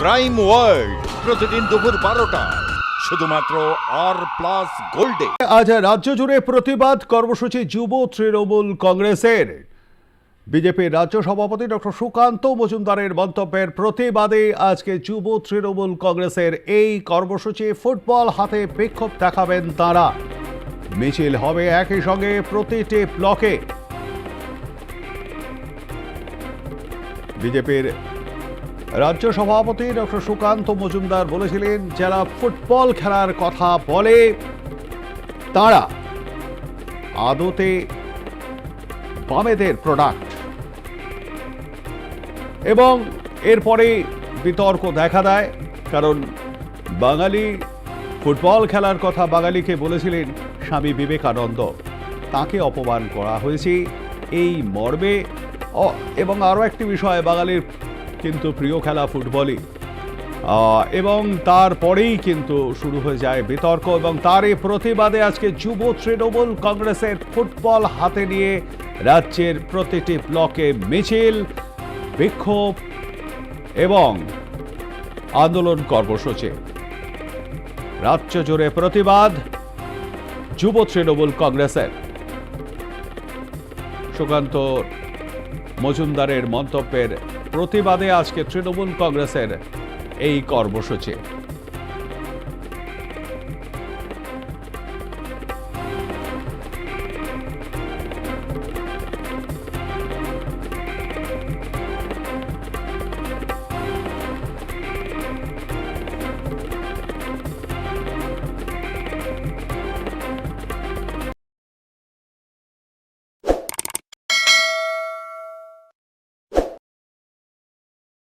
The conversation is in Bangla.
ক্রাইম ওয়ার্ল্ড প্রতিদিন দুপুর বারোটা। শুধুমাত্র আর প্লাস গোল্ডে আজ রাজ্য জুড়ে প্রতিবাদ কর্মসূচি যুব তৃণমূল কংগ্রেসের। বিজেপির রাজ্য সভাপতি ডক্টর সুকান্ত মজুমদারের মন্তব্যের প্রতিবাদে আজকে যুব তৃণমূল কংগ্রেসের এই কর্মসূচি ফুটবল হাতে বিক্ষোভ দেখাবেন তারা। মিছিল হবে একই সঙ্গে প্রতিটি ব্লকে। বিজেপির রাজ্য সভাপতি ডক্টর সুকান্ত মজুমদার বলেছিলেন, যারা ফুটবল খেলার কথা বলে, তারা আদতে বামেদের প্রোডাক্ট এবং এরপরে বিতর্ক দেখা দেয়, কারণ বাঙালি ফুটবল খেলার কথা বাঙালিকে বলেছিলেন স্বামী বিবেকানন্দ। তাকে অপমান করা হয়েছে এই মর্মে। এবং আরও একটি বিষয়, বাঙালির কিন্তু প্রিয় খেলা ফুটবলই। এবং তারপরেই কিন্তু শুরু হয়ে যায় বিতর্ক এবং তারই প্রতিবাদে আজকে যুব তৃণমূল কংগ্রেসের ফুটবল হাতে নিয়ে রাজ্যের প্রতিটি ব্লকে মিছিল, বিক্ষোভ এবং আন্দোলন কর্মসূচি। রাজ্য জুড়ে প্রতিবাদ যুব তৃণমূল কংগ্রেসের। সুকান্ত মজুমদারের মন্তব্যের প্রতিবাদে আজকে তৃণমূল কংগ্রেসের এই কর্মসূচি।